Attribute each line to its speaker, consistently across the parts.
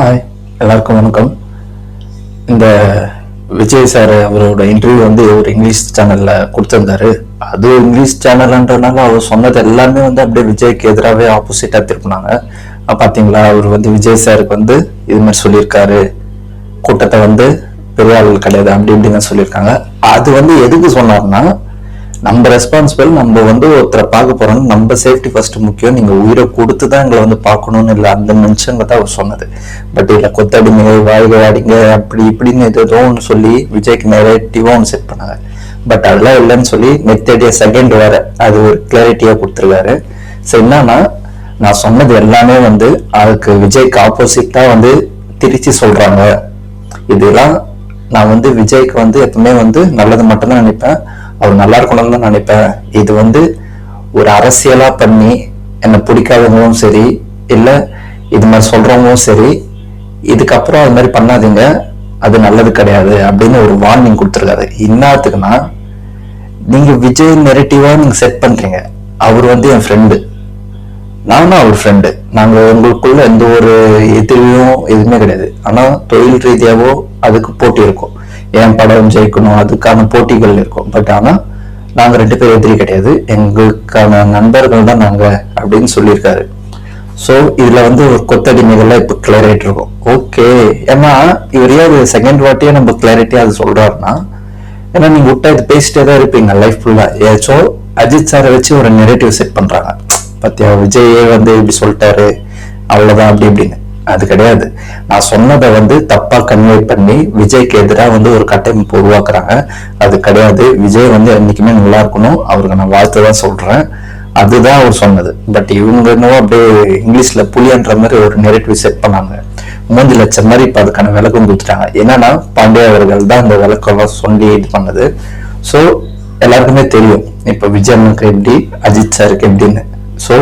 Speaker 1: Hi எல்லாருக்கும் வணக்கம். இந்த விஜய் சார் அவரோட இன்டர்வியூ வந்து ஒரு இங்கிலீஷ் சேனல்ல கொடுத்துருந்தாரு. அது இங்கிலீஷ் சேனல்ன்றனால அவர் சொன்னது எல்லாமே வந்து அப்படியே விஜய்க்கு எதிராகவே ஆப்போசிட்டா திருப்பினாங்க. அஹ் பாத்தீங்களா அவர் வந்து விஜய் சாருக்கு வந்து இது மாதிரி சொல்லியிருக்காரு. கூட்டத்தை வந்து பெரிய ஆள் கிடையாது அப்படி இப்படின்னு சொல்லியிருக்காங்க. அது வந்து எதுக்கு சொன்னார்னா நம்ம ரெஸ்பான்சிபிள் நம்ம வந்து ஒருத்தரை பார்க்க போறோம். நம்ம சேஃப்டி ஃபர்ஸ்ட் முக்கியம். நீங்க உயிரை கொடுத்து தான் எங்களை வந்து பார்க்கணும்னு இல்லை. அந்த மனுஷங்க தான் அவர் சொன்னது. பட் இல்லை கொத்தடிங்க வாழ்க வாடிங்க அப்படி இப்படின்னு ஏதோ ஒன்று சொல்லி விஜய்க்கு நெரேட்டிவா ஒன்று செட் பண்ணாங்க. பட் அதெல்லாம் இல்லைன்னு சொல்லி நெத்தடிய செகண்ட் வேற. அது ஒரு கிளாரிட்டியாக கொடுத்துருக்காரு. ஸோ என்னன்னா நான் சொன்னது எல்லாமே வந்து அதுக்கு விஜய்க்கு ஆப்போசிட்டாக வந்து திருச்சி சொல்றாங்க. இதெல்லாம் நான் வந்து விஜய்க்கு வந்து எப்பவுமே வந்து நல்லது மட்டும்தான் நினைப்பேன். அவர் நல்லா இருக்கணும்னு தான் நினைப்பேன். இது வந்து ஒரு அரசியலா பண்ணி என்னை பிடிக்காதவங்களும் சரி இல்ல இது மாதிரி சொல்றவங்களும் சரி இதுக்கப்புறம் அது மாதிரி பண்ணாதீங்க. அது நல்லது கிடையாது அப்படின்னு ஒரு வார்னிங் கொடுத்துருக்காரு. இன்னாத்துக்குன்னா நீங்க விஜய் நெரட்டிவா நீங்க செட் பண்றீங்க. அவர் வந்து என் ஃப்ரெண்டு நானும் அவர் ஃப்ரெண்டு நாங்க உங்களுக்குள்ள எந்த ஒரு எதிரியும் எதுவுமே கிடையாது. ஆனா தொழில் ரீதியாவோ அதுக்கு போட்டி இருக்கும். என் படம் ஜெயிக்கணும்? அதுக்கான போட்டிகள் இருக்கும். பட் ஆனால் நாங்கள் ரெண்டு பேரும் எதிரி கிடையாது. எங்களுக்கான நண்பர்கள் தான் நாங்கள் அப்படின்னு சொல்லியிருக்காரு. ஸோ இதில் வந்து ஒரு கொத்தடிமைகள்லாம் இப்போ கிளியர் இருக்கும். ஓகே ஏன்னா இவர் ஏன் செகண்ட் வாட்டியே நம்ம கிளாரிட்டியாக அது சொல்கிறாருன்னா ஏன்னா நீங்கள் விட்டா இது பேசிட்டே தான் இருப்பீங்க லைஃப் ஃபுல்லாக ஏதாச்சும் அஜித் சாரை வச்சு ஒரு நெரேட்டிவ் செட் பண்ணுறாங்க பார்த்தியா விஜயே வந்து இப்படி சொல்லிட்டாரு. அவ்வளோதான் அப்படி இப்படின்னு. அது கிடையாது. நான் சொன்னதை வந்து தப்பா கன்வே பண்ணி விஜய்க்கு எதிராக வந்து ஒரு கட்டமைப்பு உருவாக்குறாங்க. அது கிடையாது. விஜய் வந்து என்னைக்குமே நல்லா இருக்கணும். அவருக்கு நான் வாழ்த்து தான் சொல்றேன். அதுதான் அவர் சொன்னது. பட் இவங்க என்னவோ அப்படியே இங்கிலீஷ்ல புலியன்ற மாதிரி ஒரு நெரட்டிவ் செட் பண்ணாங்க. மூஞ்சி லட்சம் மாதிரி இப்ப அதுக்கான விளக்கம் கொடுத்துட்டாங்க. என்னன்னா பாண்டிய அவர்கள் தான் இந்த விளக்கெல்லாம் சொல்லி இது பண்ணது. ஸோ எல்லாருக்குமே தெரியும். இப்ப விஜயனுக்கு எப்படி அஜித் சாருக்கு எப்படின்னு. ஸோ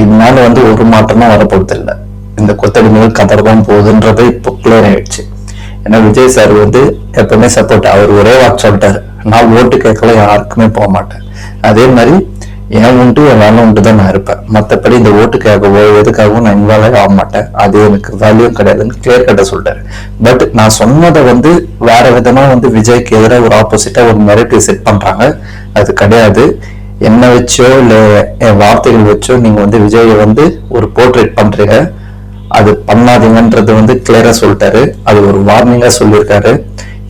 Speaker 1: இதனால வந்து ஒரு மாற்றமும் வரப்போறது இல்லை இந்த கொத்தடிமைகள் கதர் தான் போகுதுன்றது இப்போ கிளியர் ஆயிடுச்சு. ஏன்னா விஜய் சார் வந்து எப்பவுமே சப்போர்ட் அவர் ஒரே வாக்கு சொல்லிட்டாரு. நான் ஓட்டு கேட்கல யாருக்குமே போக மாட்டேன். அதே மாதிரி என் உண்டு என் வேலை உண்டு தான் நான் இருப்பேன். மற்றபடி இந்த ஓட்டுக்காகவோ எதுக்காகவும் நான் இன்வால்வ் ஆக மாட்டேன். அது எனக்கு வேல்யூ கிடையாதுன்னு கிளியர் கட்ட சொல்லிட்டாரு. பட் நான் சொன்னதை வந்து வேற விதமா வந்து விஜய்க்கு எதிராக ஒரு ஆப்போசிட்டா ஒரு நெரட்டிவ் செட் பண்றாங்க. அது கிடையாது. என்னை வச்சோ இல்லை என் வார்த்தைகள் வச்சோ நீங்க வந்து விஜயை வந்து ஒரு போர்ட்ரேட் பண்றீங்க. அது பண்ணாதீங்கன்றது வந்து கிளியரா சொல்லிட்டாரு. அது ஒரு வார்னிங்கா சொல்லியிருக்காரு.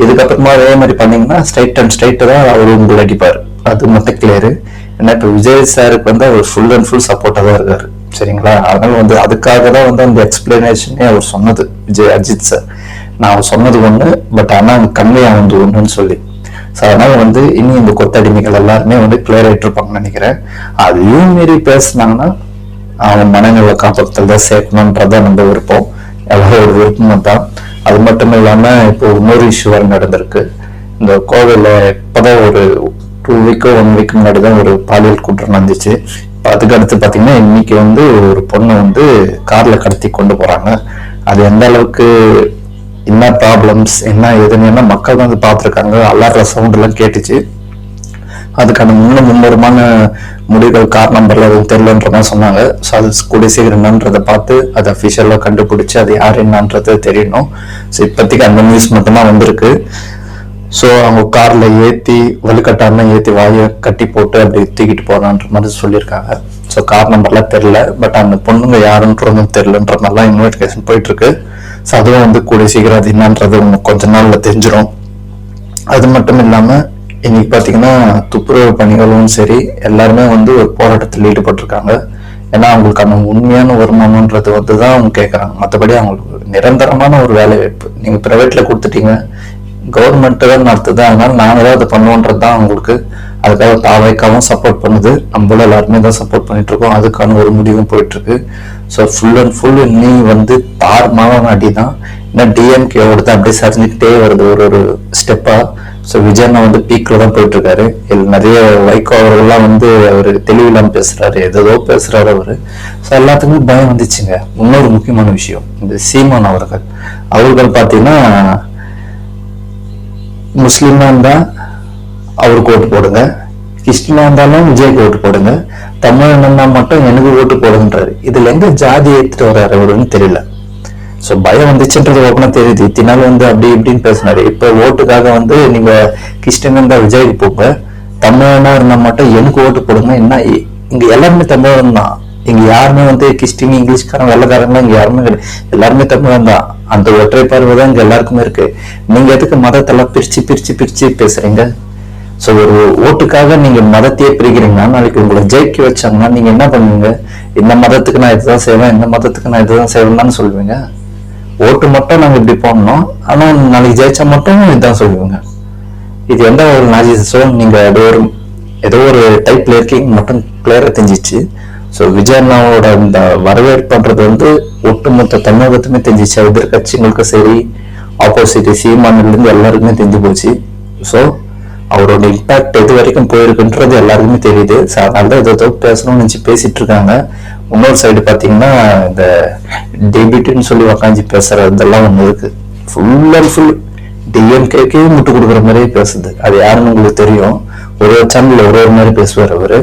Speaker 1: இதுக்கப்புறமா அதே மாதிரி பண்ணீங்கன்னா ஸ்ட்ரைட் அண்ட் ஸ்ட்ரைட் தான் அவர் உங்களை அடிப்பார். அது மட்டும் கிளியரு ஏன்னா இப்ப விஜய் சாருக்கு வந்து அவர் ஃபுல் அண்ட் ஃபுல் சப்போர்ட்டா தான் இருக்காரு. சரிங்களா? அதனால வந்து அதுக்காக தான் வந்து அந்த எக்ஸ்பிளனேஷனே அவர் சொன்னது. விஜய் அஜித் சார் நான் சொன்னது ஒண்ணு பட் ஆனா கம்மியா வந்து ஒண்ணுன்னு சொல்லி. ஸோ அதனால வந்து இனி இந்த கொத்தடிமைகள் எல்லாருமே வந்து கிளியர் ஆயிட்டு இருப்பாங்கன்னு நினைக்கிறேன். அதையும் மீறி பேசுனாங்கன்னா அவன் மனநிலை காப்பகத்தில் தான் சேர்க்கணுன்றத நம்ம விருப்பம். எல்லாரும் ஒரு விருப்பம் தான் அது மட்டும் இல்லாமல் இப்போ இன்னொரு இஷ்யூ வேற நடந்திருக்கு. இந்த கோவிலில் இப்போதான் ஒரு டூ வீக்கோ ஒன் வீக் முன்னாடி தான் ஒரு பாலியல் குற்றம் நடந்துச்சு. இப்போ அதுக்கு அடுத்து பாத்தீங்கன்னா இன்னைக்கு வந்து ஒரு பொண்ணை வந்து காரில் கடத்தி கொண்டு போகிறாங்க அது எந்த அளவுக்கு என்ன ப்ராப்ளம்ஸ் என்ன ஏதுன்னு மக்கள் வந்து பார்த்துருக்காங்க. அலற சவுண்ட் எல்லாம் கேட்டுச்சு. அதுக்கான முன்ன மும்முரமான முடிவுகள் கார் நம்பர்ல எதுவும் தெரியலன்ற மாதிரி சொன்னாங்க. ஸோ அது கூடிய சீக்கிரம் என்னன்றதை பார்த்து அதை அஃபிஷியலாக கண்டுபிடிச்சி அது யார் என்னன்றது தெரியணும். ஸோ இப்போதைக்கு அந்த நியூஸ் மட்டும்தான் வந்திருக்கு. ஸோ அவங்க காரில் ஏற்றி வலுக்கட்டாமல் ஏற்றி வாயை கட்டி போட்டு அப்படி தூக்கிட்டு போகிறான்ற மாதிரி சொல்லியிருக்காங்க. ஸோ கார் நம்பர்லாம் தெரில பட் அந்த பொண்ணுங்க யாருன்றதும் தெரிலன்ற மாதிரிலாம் இன்வெஸ்டிகேஷன் போயிட்டு இருக்கு ஸோ அதுவும் வந்து கூடிய சீக்கிரம் அது என்னன்றது கொஞ்ச நாளில் தெரிஞ்சிடும் அது மட்டும் இல்லாமல் இன்னைக்கு பார்த்தீங்கன்னா துப்புரவு பணிகளும் சரி எல்லாருமே வந்து ஒரு போராட்டத்தில் ஈடுபட்டிருக்காங்க. ஏன்னா அவங்களுக்கான உண்மையான வருமானம்ன்றது வந்து தான் அவங்க கேட்குறாங்க மற்றபடி அவங்களுக்கு நிரந்தரமான ஒரு வேலை வாய்ப்பு. நீங்கள் ப்ரைவேட்டில் கொடுத்துட்டீங்க கவர்மெண்ட்டு தான் நடத்துது. அதனால நாங்கள் தான் அதை பண்ணுவோன்றது தான் அவங்களுக்கு. அதுக்காக தாவைக்காவும் சப்போர்ட் பண்ணுது. நம்மளும் எல்லாருமே தான் சப்போர்ட் பண்ணிட்டு இருக்கோம் அதுக்கான ஒரு முடிவும் போயிட்டுருக்கு. ஸோ ஃபுல் அண்ட் ஃபுல் நீ வந்து தார்மான அடி தான் ஏன்னா டிஎம்கேவோட தான் அப்படியே சரிஞ்சுக்கிட்டே வருது. ஒரு ஒரு ஸ்டெப்பாக ஸோ விஜயண்ணா வந்து பீக்ல தான் போயிட்டு இருக்காரு இதுல நிறைய வைகோ அவர்கள்லாம் வந்து அவர் தெளிவில்லாமல் பேசுறாரு. ஏதோ பேசுறாரு அவரு. ஸோ எல்லாத்துக்குமே பயம் வந்துச்சுங்க. இன்னொரு முக்கியமான விஷயம் இந்த சீமான் அவர்கள். அவர்கள் பார்த்தீங்கன்னா முஸ்லீமாக இருந்தா அவருக்கு ஓட்டு போடுங்க. கிறிஸ்டினா இருந்தாலும் விஜய்க்கு ஓட்டு போடுங்க. தமிழ் மட்டும் எனக்கு ஓட்டு போடுங்கன்றாரு. இதுல எங்க ஜாதி ஏற்றுட்டு வர்றாரு அவருன்னு தெரியல. ஸோ பயம் வந்துச்சுன்றது ஓப்பனாக தெரியுது. இத்தினால வந்து அப்படி இப்படின்னு பேசினாரு. இப்போ ஓட்டுக்காக வந்து நீங்க கிறிஸ்டின் தான் விஜய்க்கு போங்க. தமிழனா இருந்தா மட்டும் எனக்கு ஓட்டு போடுங்க. என்ன இ- இங்க எல்லாருமே தமிழன் தான். இங்க யாருமே வந்து கிறிஸ்டின் இங்கிலீஷ்காரன் வெள்ளக்காரங்களாம் இங்க யாருமே கிடையாது. எல்லாருமே தமிழன் தான். அந்த ஒற்றை பார்வை தான் இங்க எல்லாருக்குமே இருக்கு. நீங்க எதுக்கு மதத்தெல்லாம் பிரிச்சு பிரிச்சு பிரிச்சு பேசுறீங்க? ஸோ ஒரு ஓட்டுக்காக நீங்க மதத்தையே பிரிக்கிறீங்கன்னா நாளைக்கு உங்களை ஜெயிக்க வச்சாங்கன்னா நீங்க என்ன பண்ணுவீங்க? இந்த மதத்துக்கு நான் இதுதான் செய்வேன் இந்த மதத்துக்கு நான் இதுதான் செய்வேன்னு சொல்லுவீங்க? ஓட்டு மட்டும் நாங்க இப்படி போடணும். ஆனா நாளைக்கு ஜெயிச்சா மட்டும் இதுதான் சொல்லுவாங்க. இது எந்த ஒரு நாஜிசோ நீங்க ஏதோ ஒரு ஏதோ ஒரு டைப் இருக்கீங்க. மட்டும் கிளியரா தெரிஞ்சிச்சு. ஸோ விஜய் அண்ணாவோட இந்த வரவேற்புன்றது வந்து ஒட்டுமொத்த தமிழகத்துமே தெரிஞ்சிச்சு. எதிர்கட்சிகளுக்கும் சரி ஆப்போசிட் சீமானில இருந்து எல்லாருக்குமே தெரிஞ்சு போச்சு. ஸோ அவரோட இம்பாக்ட் எது வரைக்கும் போயிருக்குன்றது எல்லாருக்குமே தெரியுது. ஸோ அதனால தான் ஏதோ பேசணும்னு நினச்சி பேசிட்டு இருக்காங்க. இன்னொரு சைடு பார்த்தீங்கன்னா இந்த டெபிட்னு சொல்லி உக்காந்து பேசுறதெல்லாம் ஒன்று இருக்கு. ஃபுல் அண்ட் ஃபுல் டிஎம்கேக்கே முட்டு கொடுக்குற மாதிரியே பேசுது. அது யாருன்னு உங்களுக்கு தெரியும். ஒரு ஒரு சேனல்ல ஒரு ஒரு மாதிரி பேசுவார் அவரு.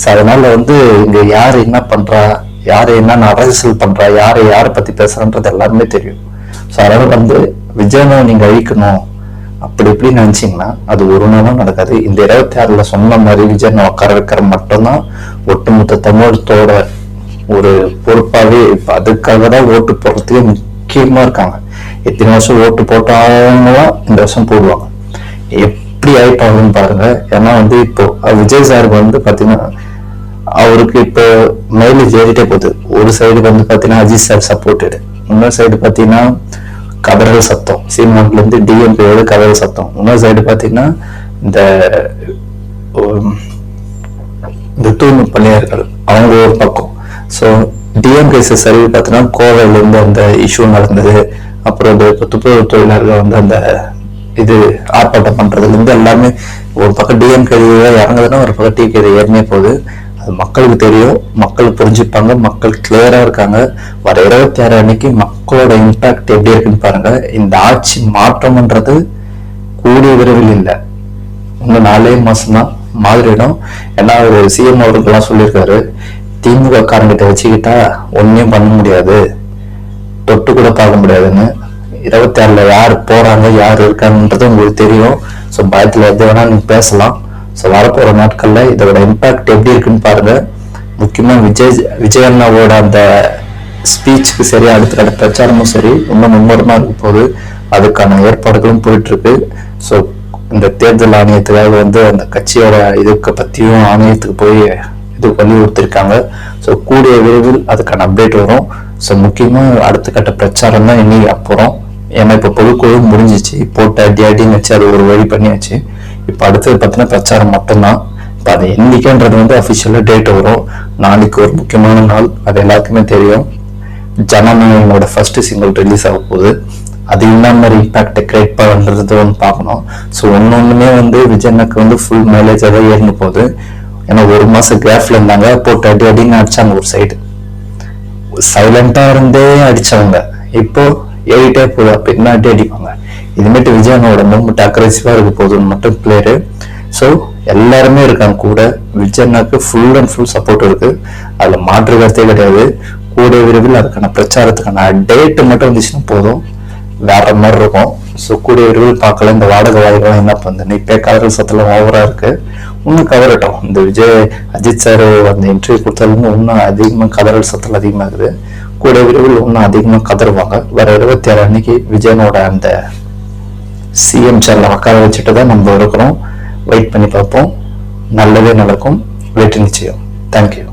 Speaker 1: ஸோ அதனால வந்து இங்க யார் என்ன பண்றா யார் என்ன அரசியல் பண்றா யாரை யாரை பத்தி பேசுறான்றது எல்லாருமே தெரியும். ஸோ அதனால வந்து விஜயனை நீங்க அழிக்கணும். அப்படி இப்படி நினைச்சீங்கன்னா அது ஒரு நாளும் நடக்காது. இந்த இருபத்தி ஆறுல சொன்ன மாதிரி விஜய் உட்கார வைக்கிற மட்டும்தான் ஒட்டுமொத்த தமிழத்தோட ஒரு பொறுப்பாவே இப்ப அதுக்காக தான் ஓட்டு போடுறதுக்கு முக்கியமா இருக்காங்க. எத்தனை வருஷம் ஓட்டு போட்டாங்கலாம் இந்த வருஷம் போடுவாங்க. எப்படி ஆயிட்டாங்கன்னு பாருங்க. ஏன்னா வந்து இப்போ விஜய் சாருக்கு வந்து பாத்தீங்கன்னா அவருக்கு இப்போ மைலேஜ் ஏறிட்டே போகுது. ஒரு சைடு வந்து பாத்தீங்கன்னா அஜித் சார் சப்போர்ட்டடு இன்னொரு சைடு பாத்தீங்கன்னா கதறல் சத்தம். சீமான்ல இருந்து டிஎம்பியோட கதறல் சத்தம். இன்னொரு சைடு பாத்தீங்கன்னா இந்த இந்த தூய்மை பணியாளர்கள் அவங்க ஒரு பக்கம். ஸோ டிஎம்கேசி சரிவு பார்த்தீங்கன்னா கோவையில இருந்து அந்த இஷ்யூ நடந்தது. அப்புறம் இந்த இப்போ துப்புரவு தொழிலாளர்கள் வந்து அந்த இது ஆர்ப்பாட்டம் பண்றதுல இருந்து எல்லாமே ஒரு பக்கம் டிஎம்கே இறங்குதுன்னா ஒரு பக்கம் டிகே ஏறினே போகுது. அது மக்களுக்கு தெரியும் மக்கள் புரிஞ்சுப்பாங்க மக்கள் கிளியரா இருக்காங்க. வர இருபத்தி ஆறு அன்னைக்கு மக்களோட இம்பாக்ட் எப்படி இருக்குன்னு பாருங்க. இந்த ஆட்சி மாற்றம்ன்றது கூடிய விரைவில் இல்லை. இன்னும் நாலே மாசம் தான் மாதிரிடும் ஏன்னா ஒரு சிஎம் அவருக்கெல்லாம் சொல்லியிருக்காரு திமுக காரங்கிட்ட வச்சுக்கிட்டா ஒன்றையும் பண்ண முடியாது. தொட்டு கூட பார்க்க முடியாதுன்னு. இருபத்தி ஆறில் யார் போறாங்க யார் இருக்காங்கன்றது உங்களுக்கு தெரியும். ஸோ பயத்தில் எது வேணாலும் நீங்கள் பேசலாம். ஸோ வரப்போகிற நாட்களில் இதோட இம்பாக்ட் எப்படி இருக்குன்னு பாருங்க. முக்கியமாக விஜய் விஜய் அண்ணாவோட அந்த ஸ்பீச்சுக்கு சரி அடுத்த கட்ட பிரச்சாரமும் சரி இன்னும் மும்முரமாக இருக்க போது அதுக்கான ஏற்பாடுகளும் போயிட்டுருக்கு. ஸோ இந்த தேர்தல் ஆணையத்துக்காக வந்து அந்த கட்சியோட இதுக்கு பற்றியும் ஆணையத்துக்கு போய் இது வலியுறுத்திருக்காங்க. ஸோ கூடிய விரைவில் அதுக்கான அப்டேட் வரும். ஸோ முக்கியமாக அடுத்த கட்ட பிரச்சாரம் தான் இன்னைக்கு அப்புறம் ஏன்னா இப்போ பொதுக்குழு முடிஞ்சிச்சு. போட்டு அடி அடின்னு வச்சு அது ஒரு வழி பண்ணியாச்சு. இப்போ அடுத்தது பார்த்தீங்கன்னா பிரச்சாரம் மட்டும்தான். இப்போ அது என்னைக்குன்றது வந்து அஃபிஷியலாக டேட் வரும். நாளைக்கு ஒரு முக்கியமான நாள். அது எல்லாருக்குமே தெரியும். ஜனநாயகனோட ஃபர்ஸ்ட் சிங்கிள் ரிலீஸ் ஆக போகுது. அது என்ன மாதிரி இம்பாக்டை கிரியேட் பண்ணுறது வந்து பார்க்கணும். ஸோ ஒன்று ஒன்றுமே வந்து விஜயனுக்கு வந்து ஃபுல் மைலேஜாக தான் ஏறினு போகுது. ஏன்னா ஒரு மாசம் கேப்ல இருந்தாங்க. போட்டு அடி அடின்னு அடிச்சாங்க ஒரு சைடு சைலண்ட்டாக இருந்தே அடிச்சவங்க. இப்போ ஏறிட்டே போதும் அப்ப என்ன அடி அடிப்பாங்க இதுமேட்டு விஜயனோட மூமெண்ட் அக்ரெசிவா இருக்க போகுதுன்னு மட்டும் பிளேயரு ஸோ எல்லாருமே இருக்காங்க கூட. விஜயனாக்கு ஃபுல் அண்ட் ஃபுல் சப்போர்ட் இருக்கு. அதில் மாற்று கருத்தே கிடையாது. கூடிய விரைவில் அதுக்கான பிரச்சாரத்துக்கான டேட்டு மட்டும் வந்துச்சுன்னா போதும். வேற மாதிரி இருக்கும். ஸோ கூடிய விரைவில் பார்க்கல. இந்த வாடகை வாய்கெல்லாம் என்ன பண்ணுது? இப்போ கதறல் சத்தெல்லாம் ஓவராக இருக்கு. இன்னும் கவரட்டும் இந்த விஜய் அஜித் சார் அந்த இன்டர்வியூ கொடுத்தாலும் இன்னும் அதிகமாக கதறல் சத்தல் அதிகமாகுது. கூட விரைவில் இன்னும் அதிகமாக கதறுவாங்க. வர இருபத்தி ஆறு அன்னைக்கு விஜயனோட அந்த சிஎம் சேனல் உட்கார வச்சுட்டு தான் நம்ம இருக்கிறோம். வெயிட் பண்ணி பார்ப்போம். நல்லதே நடக்கும். வெற்றி நிச்சயம். தேங்க்யூ